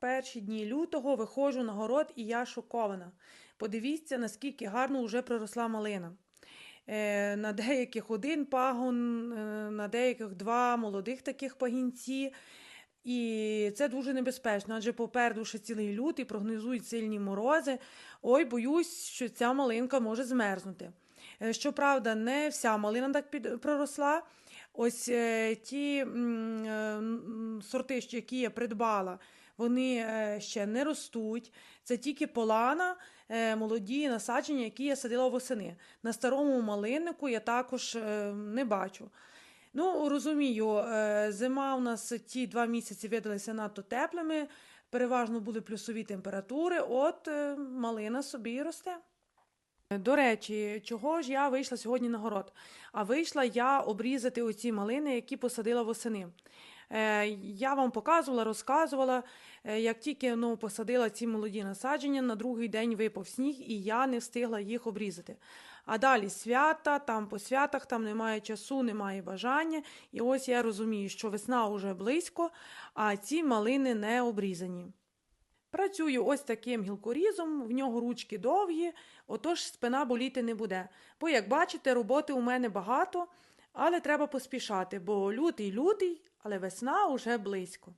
Перші дні лютого виходжу на город і я шокована. Подивіться, наскільки гарно вже проросла малина. Е, на деяких один пагон, е, на деяких два молодих таких пагінці. І це дуже небезпечно, адже попереду ще цілий лютий прогнозують сильні морози. Ой, боюсь, що ця малинка може змерзнути. Е, Щоправда, не вся малина так під... проросла. Ось ті сорти, які я придбала, вони е, ще не ростуть. Це тільки полана, е, молоді насадження, які я садила восени. На старому малиннику я також е, не бачу. Ну, розумію, зима у нас ті два місяці видалися надто теплими, переважно були плюсові температури, от малина собі росте. До речі, чого ж я вийшла сьогодні на город? А вийшла я обрізати оці малини, які посадила восени. Е, я вам показувала, розказувала, е, як тільки ну, посадила ці молоді насадження, на другий день випав сніг, і я не встигла їх обрізати. А далі свята, там по святах, там немає часу, немає бажання. І ось я розумію, що весна вже близько, а ці малини не обрізані. Працюю ось таким гілкорізом, в нього ручки довгі, отож спина боліти не буде. Бо, як бачите, роботи у мене багато, але треба поспішати, бо лютий лютий, але весна уже близько.